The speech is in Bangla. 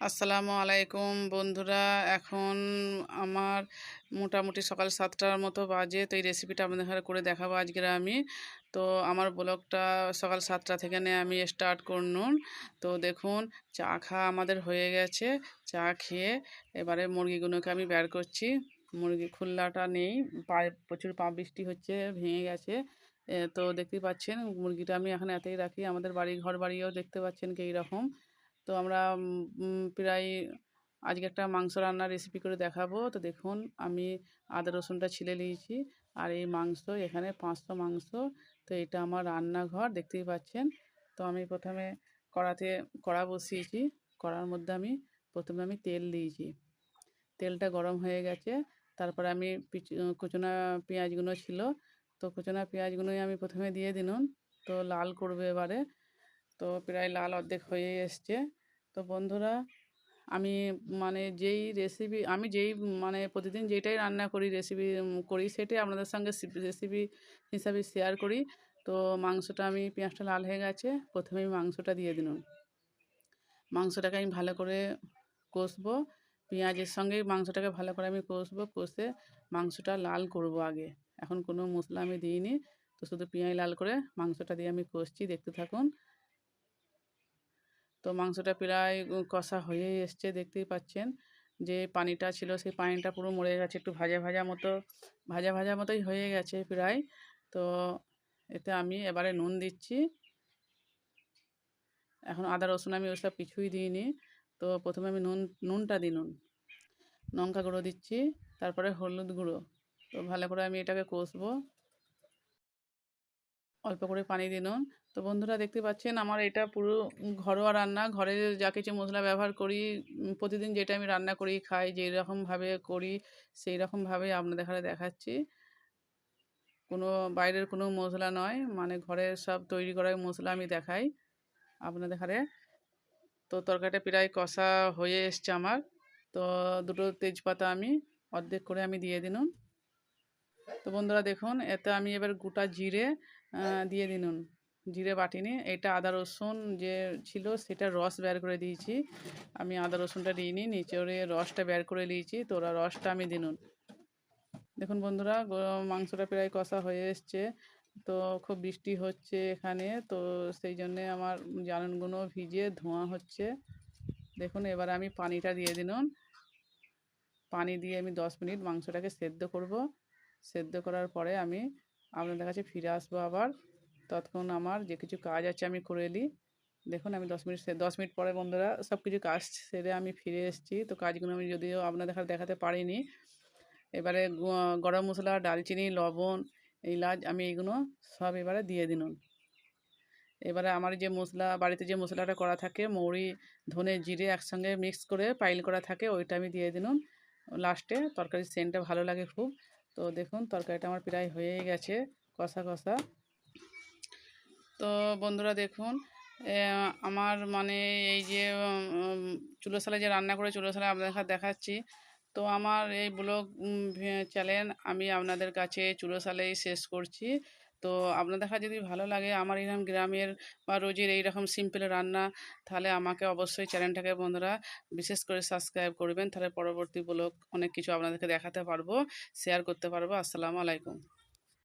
আসসালামু আলাইকুম বন্ধুরা। এখন আমার মোটামুটি সকাল সাতটার মতো বাজে, তো এই রেসিপিটা আপনাদের করে দেখাবো আজকের আমি। তো আমার ব্লগটা সকাল সাতটা থেকে নিয়ে আমি স্টার্ট করনুন। তো দেখুন, চা খাওয়া আমাদের হয়ে গেছে। চা খেয়ে এবারে মুরগিগুলোকে আমি বের করছি। মুরগি খুল্লাটা নেই প্রচুর পা বৃষ্টি হচ্ছে, ভেঙে গেছে। তো দেখতেই পাচ্ছেন, মুরগিটা আমি এখন এতেই রাখি। আমাদের বাড়ি ঘর বাড়িও দেখতে পাচ্ছেন কি রকম। তো আমরা প্রায় আজকে একটা মাংস রান্নার রেসিপি করে দেখাবো। তো দেখুন, আমি আদা, রসুনটা ছিলে নিয়েছি আর এই মাংস, এখানে পাঁচশো মাংস। তো এটা আমার রান্নাঘর, দেখতেই পাচ্ছেন। তো আমি প্রথমে কড়াতে কড়া বসিয়েছি। কড়ার মধ্যে আমি প্রথমে আমি তেল দিয়েছি। তেলটা গরম হয়ে গেছে। তারপরে আমি কুচনা পেঁয়াজগুলো ছিল। তো কুচনা পেঁয়াজগুলোই আমি প্রথমে দিয়ে দিনুন তো লাল করবে এবারে। তো প্রায় লাল অর্ধেক হয়ে এসছে। তো বন্ধুরা, আমি মানে যেই রেসিপি আমি যেই মানে প্রতিদিন যেটাই রান্না করি রেসিপি করি, সেটাই আপনাদের সঙ্গে রেসিপি হিসাবে শেয়ার করি। তো মাংসটা আমি, পেঁয়াজটা লাল হয়ে গেছে, প্রথমে আমি মাংসটা দিয়ে দিলাম। মাংসটাকে আমি ভালো করে কষবো। পেঁয়াজের সঙ্গেই মাংসটাকে ভালো করে আমি কষবো, কষে মাংসটা লাল করব আগে। এখন কোনো মশলা আমি দিইনি, তো শুধু পেঁয়াজ লাল করে মাংসটা দিয়ে আমি কষছি, দেখতে থাকুন। তো মাংসটা প্রায় কষা হয়ে এসছে, দেখতেই পাচ্ছেন। যে পানিটা ছিল, সেই পানিটা পুরো মরে গেছে, একটু ভাজা ভাজা মতো, ভাজা ভাজা মতোই হয়ে গেছে প্রায়। তো এতে আমি এবারে নুন দিচ্ছি। এখন আদা, রসুন আমি ওসব কিছুই দিইনি। তো প্রথমে আমি নুন, নুনটা দিই নুন। লঙ্কা গুঁড়ো দিচ্ছি, তারপরে হলুদ গুঁড়ো। তো ভালো করে আমি এটাকে কষবো। অল্প করে পানি দিনুন তো বন্ধুরা দেখতে পাচ্ছেন আমার এটা পুরো ঘরোয়া রান্না। ঘরে যা কিছু মশলা ব্যবহার করি প্রতিদিন যেটা আমি রান্না করি, খাই যেই রকমভাবে করি সেই রকমভাবে আপনাদের এখানে দেখাচ্ছি। কোনো বাইরের কোনো মশলা নয় মানে ঘরের সব তৈরি করা মশলা আমি দেখাই আপনাদের এখানে। তো তরকারিটা প্রায় কষা হয়ে এসছে আমার। তো দুটো তেজপাতা আমি অর্ধেক করে আমি দিয়ে দিনুন তো বন্ধুরা দেখুন, এতে আমি এবার গোটা জিরে দিয়ে দিনুন। জিরে বাটিনি, এটা আদা রসুন যে ছিল সেটা রস বের করে দিয়েছি। আমি আদা রসুনটা দিইনি নিচেরে রসটা বের করে নিয়েছি তো ওরা রসটা আমি দিনুন। দেখুন বন্ধুরা মাংসটা প্রায় কষা হয়ে এসছে, তো খুব বৃষ্টি হচ্ছে এখানে, তো সেই জন্যে আমার জানুনগুলো ভিজে ধোঁয়া হচ্ছে। দেখুন, এবার আমি পানিটা দিয়ে দিনুন। পানি দিয়ে আমি দশ মিনিট মাংসটাকে সেদ্ধ করব। সেদ্ধ করার পরে আমি আপনাদের কাছে ফিরে আসব আবার। ততক্ষণ আমার যে কিছু কাজ আছে আমি করে নিই দেখুন, আমি দশ মিনিট দশ মিনিট পরে বন্ধুরা সব কিছু কাজ সেরে আমি ফিরে এসেছি। তো কাজগুলো আমি যদিও আপনাদের দেখাতে পারিনি। এবারে গরম মশলা, ডালচিনি, লবণ, এলাচ, আমি এইগুলো সব এবারে দিয়ে দিনুন এবারে আমার যে মশলা, বাড়িতে যে মশলাটা করা থাকে, মৌরি, ধনে, জিরে একসঙ্গে মিক্স করে পাইল করা থাকে, ওইটা আমি দিয়ে দিনুন লাস্টে তরকারির সেন্টটা ভালো লাগে খুব। তো দেখুন, তরকারিটা আমার প্রায় হয়েই গেছে, কষা কষা। তো বন্ধুরা দেখুন আমার মানে এই যে চুলো চুলোশালে যে রান্না করে চুলো সালে আপনাদের দেখাচ্ছি। তো আমার এই ব্লগ চ্যানেল আমি আপনাদের কাছে চুলো সালেই শেষ করছি। তো আপনাদের দেখা যদি ভালো লাগে আমার এরকম গ্রামের বা রোজের এইরকম সিম্পল রান্না, তাহলে আমাকে অবশ্যই চ্যানেলটাকে বন্ধুরা বিশেষ করে সাবস্ক্রাইব করবেন। তাহলে পরবর্তী ব্লগ অনেক কিছু আপনাদেরকে দেখাতে পারব শেয়ার করতে পারব। আসসালামু আলাইকুম।